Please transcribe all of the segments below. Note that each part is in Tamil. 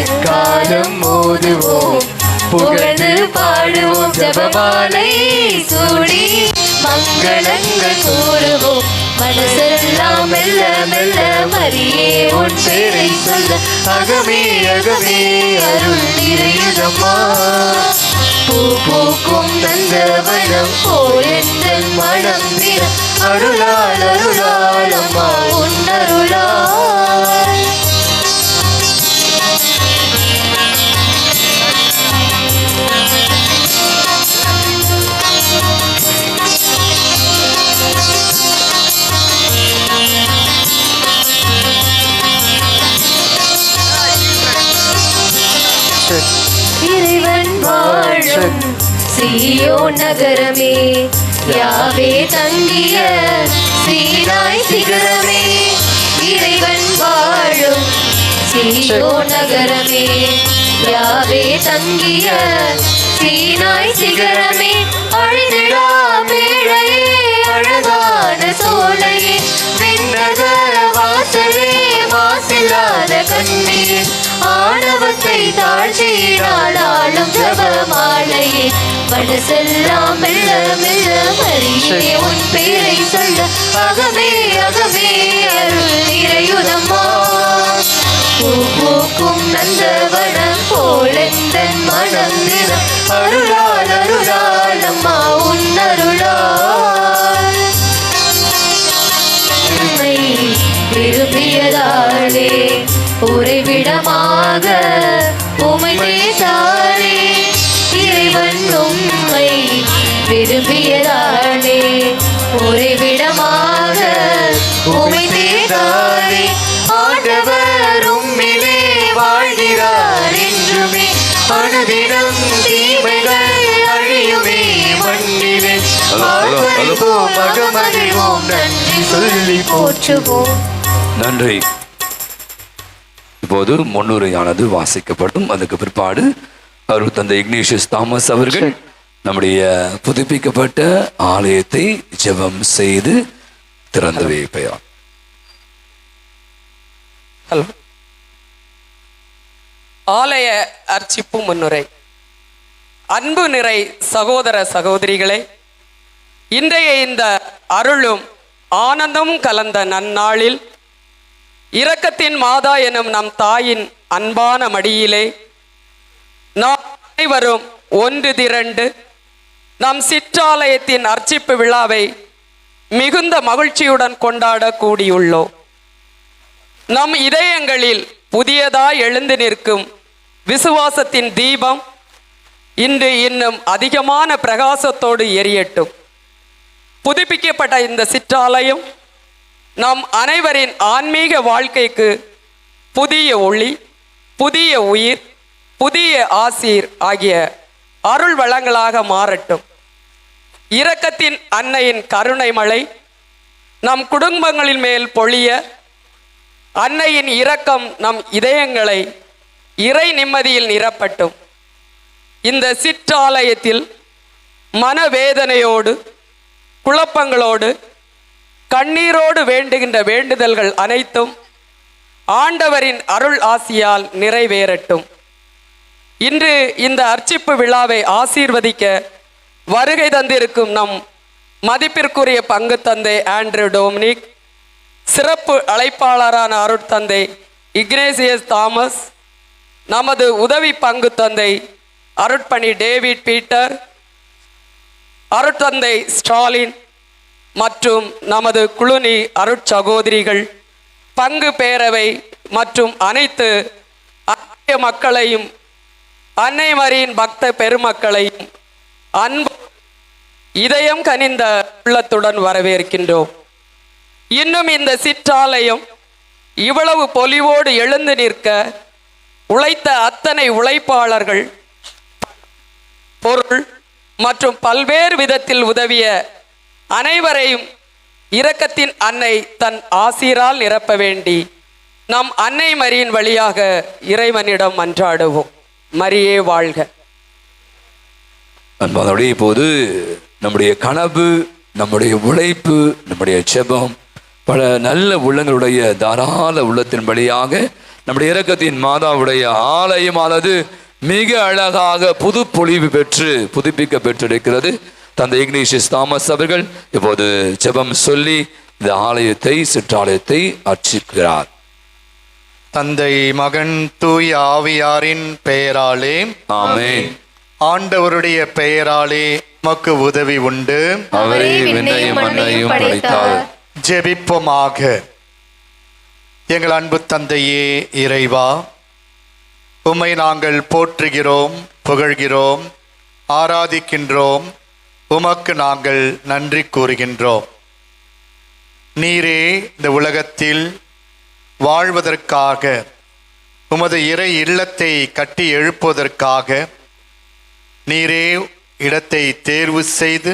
எக்காலம் ஓதுவோம் புகழ்ந்து பாடுவோம். ஜபமாலை சூடி மங்களங்கள் கூறுவோம். மனசெல்லாம் மெல்ல மெல்ல மரியே உன் பேரை சொல்ல அகமே அகமே அருள் நிறையுதம்மா. பூ பூக்கும் நந்தவனம் போல் எந்த மனம் திற அருளால் அருளால் அம்மா. இறைவன் வாழும் சீயோ நகரமே யாவே தங்கிய சீராய் சிகரமே இறைவன் வாழும் சீயோ நகரமே யாவே தங்கிய சீனாய் சிகரமே அழுதிடா மேழையே அழகான சோலையே விண்ணகர வாசலே வாசில்லாத கண்ணீர் ஆணவத்தை தாழ்ச்சியினால் ஆளும் ஜபமாலையே. மனசெல்லாம் மெல்ல மெல்ல மறியே உன் பேரை சொல்ல அகமே அகமே அருள் இறையுதம்மா பூ பூக்கும் நந்தவனம் போல் மனம் நிறம் அருளால் அருளால் அம்மா உன் அருளால். உறைவிடமாக உமை தேசாலே இறைவன் உம்மை விரும்பியதாலே உறைவிடமாக உமை தேசாலே ஆண்டவர் உம்மிலே வாழ்கிறார் என்றுமே. அனுதினம் தீமைகள் அழியுமே மண்ணிலே. மகமகிழ்வோம் நன்றி சொல்லி போற்றுவோம். நன்றி. இப்போது முன்னுரையானது வாசிக்கப்படும். அதுக்கு பிற்பாடு அவர் தந்தை இக்னேஷியஸ் தாமஸ் அவர்கள் நம்முடைய புதுப்பிக்கப்பட்ட ஆலயத்தை ஜெபம் செய்து திறந்து வைப்பார் ஹலோ ஆலய அர்ச்சிப்பு முன்னுரை. அன்பு நிறை சகோதர சகோதரிகளே இன்றைய இந்த அருளும் ஆனந்தம் கலந்த நன்னாளில் இரக்கத்தின் மாதா எனும் நம் தாயின் அன்பான மடியிலே நாம் அனைவரும் ஒன்று திரண்டு நம் சிற்றாலயத்தின் அர்ச்சிப்பு விழாவை மிகுந்த மகிழ்ச்சியுடன் கொண்டாட கூடியுள்ளோம் நம் இதயங்களில் புதியதாய் எழுந்து நிற்கும் விசுவாசத்தின் தீபம் இன்று இன்னும் அதிகமான பிரகாசத்தோடு எரியட்டும். புதுப்பிக்கப்பட்ட இந்த சிற்றாலயம் நம் அனைவரின் ஆன்மீக வாழ்க்கைக்கு புதிய ஒளி புதிய உயிர் புதிய ஆசீர் ஆகிய அருள் வளங்களாக மாறட்டும். இரக்கத்தின் அன்னையின் கருணை மழை நம் குடும்பங்களின் மேல் பொழிய அன்னையின் இரக்கம் நம் இதயங்களை இறை நிம்மதியில் நிரப்பட்டும். இந்த சிற்றாலயத்தில் மனவேதனையோடு குழப்பங்களோடு கண்ணீரோடு வேண்டுகின்ற வேண்டுதல்கள் அனைத்தும் ஆண்டவரின் அருள் ஆசியால் நிறைவேறட்டும். இன்று இந்த அர்ச்சிப்பு விழாவை ஆசீர்வதிக்க வருகை தந்திருக்கும் நம் மதிப்பிற்குரிய பங்கு தந்தை ஆண்ட்ரூ டோமினிக் சிறப்பு அழைப்பாளரான அருட்தந்தை இக்னேசியஸ் தாமஸ் நமது உதவி பங்கு தந்தை அருட்பணி டேவிட் பீட்டர் அருட்தந்தை ஸ்டாலின் மற்றும் நமது குழுனி அருட்சகோதரிகள் பங்கு பேரவை மற்றும் அனைத்து அன்னைய மக்களையும் அன்னைமரியின் பக்த பெருமக்களையும் அன்பு இதயம் கனிந்த உள்ளத்துடன் வரவேற்கின்றோம். இன்னும் இந்த சிற்றாலயம் இவ்வளவு பொலிவோடு எழுந்து நிற்க உழைத்த அத்தனை உழைப்பாளர்கள் பொருள் மற்றும் பல்வேறு விதத்தில் உதவிய அனைவரையும் இரக்கத்தின் அன்னை தன் ஆசீரால் நிரப்ப வேண்டி நம் அன்னை மரியின் வழியாக இறைவனிடம் மன்றாடுவோம் மரியே வாழ்க. அன்பானோடைய இப்போது நம்முடைய கனவு நம்முடைய உழைப்பு நம்முடைய ஜெபம் பல நல்ல உள்ளங்களுடைய தாராள உள்ளத்தின் வழியாக நம்முடைய இரக்கத்தின் மாதாவுடைய ஆலயமானது மிக அழகாக புது பொழிவு பெற்று புதுப்பிக்க பெற்றிருக்கிறது தந்தை இக்னேஷியஸ் தாமஸ் அவர்கள் இப்போது ஜெபம் சொல்லி இந்த ஆலயத்தை சிற்றாலயத்தை அர்ச்சிக்கிறார். தந்தை மகன் தூய் ஆவியாரின் பெயராலே ஆமென். ஆண்டவருடைய பெயராலே மக்கு உதவி உண்டு. அவரே விண்ணையும் மண்ணையும் படைத்தார். ஜெபிப்போமாக. எங்கள் அன்பு தந்தையே இறைவா உம்மை நாங்கள் போற்றுகிறோம் புகழ்கிறோம் ஆராதிக்கின்றோம் உமக்கு நாங்கள் நன்றி கூறுகின்றோம். நீரே இந்த உலகத்தில் வாழ்வதற்காக உமது இறை இல்லத்தை கட்டி எழுப்புவதற்காக நீரே இடத்தை தேர்வு செய்து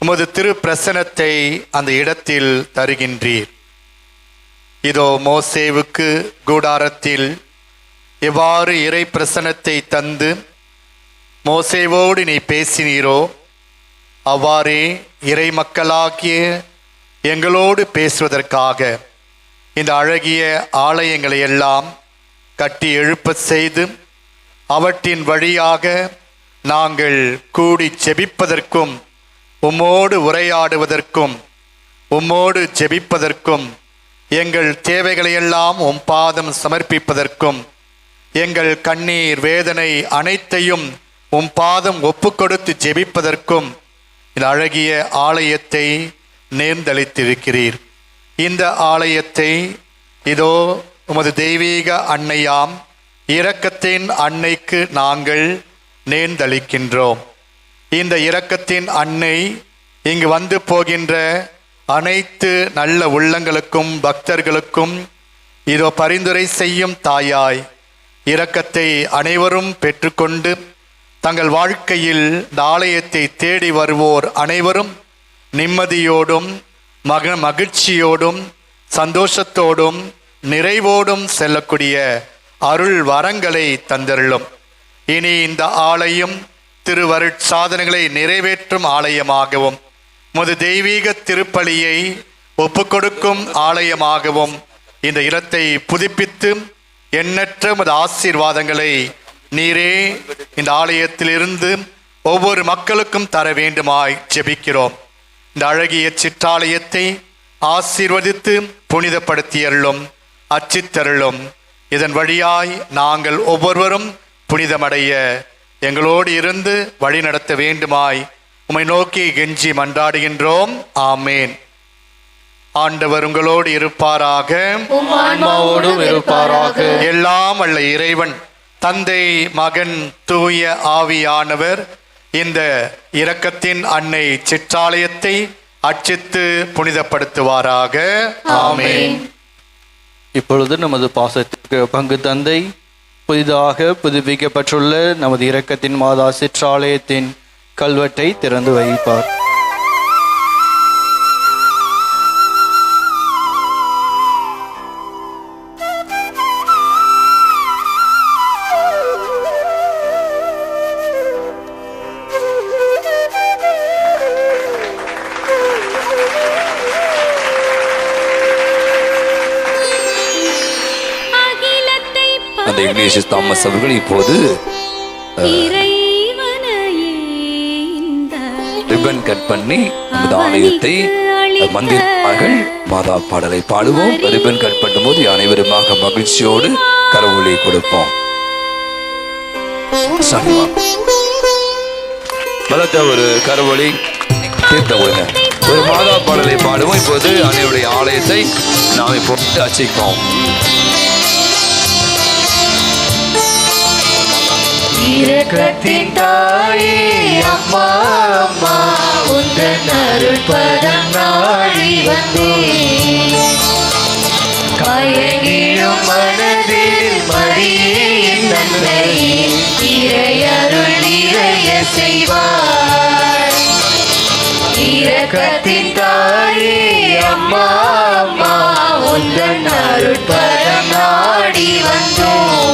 உமது திரு பிரசனத்தை அந்த இடத்தில் தருகின்றீர். இதோ மோசேவுக்கு கூடாரத்தில் எவ்வாறு இறை பிரசனத்தை தந்து மோசேவோடு நீ பேசினீரோ அவ்வாறே இறை மக்களாகிய எங்களோடு பேசுவதற்காக இந்த அழகிய ஆலயங்களை எல்லாம் கட்டி எழுப்ப செய்து அவற்றின் வழியாக நாங்கள் கூடி செபிப்பதற்கும் உம்மோடு உரையாடுவதற்கும் உம்மோடு ஜெபிப்பதற்கும் எங்கள் தேவைகளையெல்லாம் உம் பாதம் சமர்ப்பிப்பதற்கும் எங்கள் கண்ணீர் வேதனை அனைத்தையும் உம் பாதம் ஒப்புக்கொடுத்து ஜெபிப்பதற்கும் இந்த அழகிய ஆலயத்தை நேர்ந்தளித்திருக்கிறீர். இந்த ஆலயத்தை இதோ உமது தெய்வீக அன்னையாம் இரக்கத்தின் அன்னைக்கு நாங்கள் நேர்ந்தளிக்கின்றோம். இந்த இரக்கத்தின் அன்னை இங்கு வந்து போகின்ற அனைத்து நல்ல உள்ளங்களுக்கும் பக்தர்களுக்கும் இதோ பரிந்துரை செய்யும் தாயாய் இரக்கத்தை அனைவரும் பெற்றுக்கொண்டு தங்கள் வாழ்க்கையில் இந்த ஆலயத்தை தேடி வருவோர் அனைவரும் நிம்மதியோடும் மக மகிழ்ச்சியோடும் சந்தோஷத்தோடும் நிறைவோடும் செல்லக்கூடிய அருள் வரங்களை தந்தருளும். இனி இந்த ஆலயம் திருவருட் சாதனைகளை நிறைவேற்றும் ஆலயமாகவும் முது தெய்வீக திருப்பலியை ஒப்புக்கொடுக்கும் ஆலயமாகவும் இந்த இடத்தை புதுப்பித்து எண்ணற்ற மது ஆசீர்வாதங்களை நீரே இந்த ஆலயத்திலிருந்து ஒவ்வொரு மக்களுக்கும் தர வேண்டுமாய் ஜெபிக்கிறோம். இந்த அழகிய சிற்றாலயத்தை ஆசீர்வதித்து புனிதப்படுத்தியருளும் அச்சித்தருளும். இதன் வழியாய் நாங்கள் ஒவ்வொருவரும் புனிதமடைய எங்களோடு இருந்து வழி நடத்த வேண்டுமாய் உம்மை நோக்கி கெஞ்சி மன்றாடுகின்றோம். ஆமேன். ஆண்டவர் உங்களோடு இருப்பாராக. இருப்பாராக. எல்லாம் அல்ல இறைவன். தந்தை மகன் தூய ஆவியானவர் இந்த இரக்கத்தின் அன்னை சிற்றாலயத்தை அர்ச்சித்து புனிதப்படுத்துவாராக. ஆமே இப்பொழுது நமது பாசத்திற்கு பங்கு தந்தை புதிதாக புதுப்பிக்கப்பட்டுள்ள நமது இரக்கத்தின் மாதா சிற்றாலயத்தின் கல்வெட்டை திறந்து வைப்பார். இக்னேஷியஸ் தாமஸ் அவர்கள் இப்போது ரிப்பன் கட் பண்ணி நமது ஆலயத்தை மந்திரிப்பார்கள் மாதா பாடலை பாடுவோம். ரிப்பன் கட் பண்ணும்போது அனைவருமாக மகிழ்ச்சியோடு கரவொலி கொடுப்போம். பலத்த ஒரு கரவொலி தீர்த்த கொடுங்க ஒரு மாதா பாடலை பாடுவோம். இப்போது அன்னையுடைய ஆலயத்தை நாம் இப்போ அச்சிப்போம் இரக்கத்தின் தாயே அம்மா அம்மா உந்தன் அருள்பதம் நாடி வந்தேன் கயங்கிடும் மனதில் மடியின் நன்மை. இறையருள் இறைய செய்வார். இரக்கத்தின் தாயே அம்மா அம்மா உந்தன் அருள்பதம் நாடி வந்தோம்.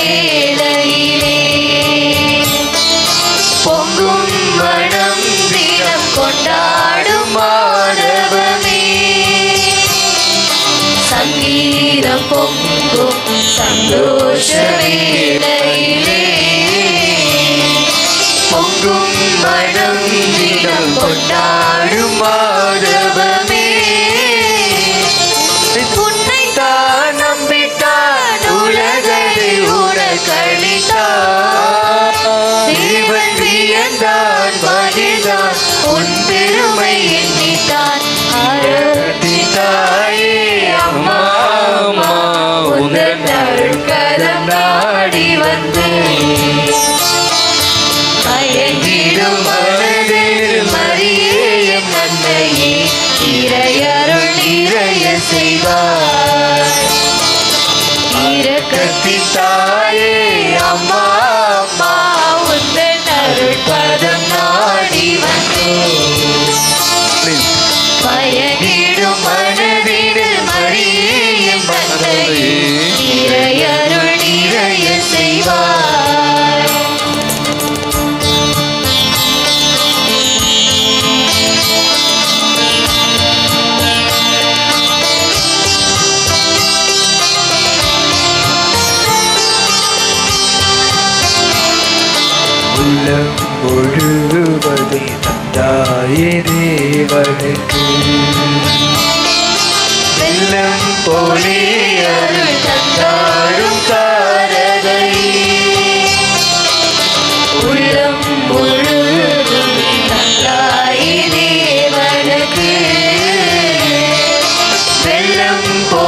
Santo Chelinho ஒழுகுவதே தாயே தேவனுக்கு வெள்ளம் போலே அருள் தந்தாடும் காரதை உள்ளம் முழுதும் வெள்ளம் போ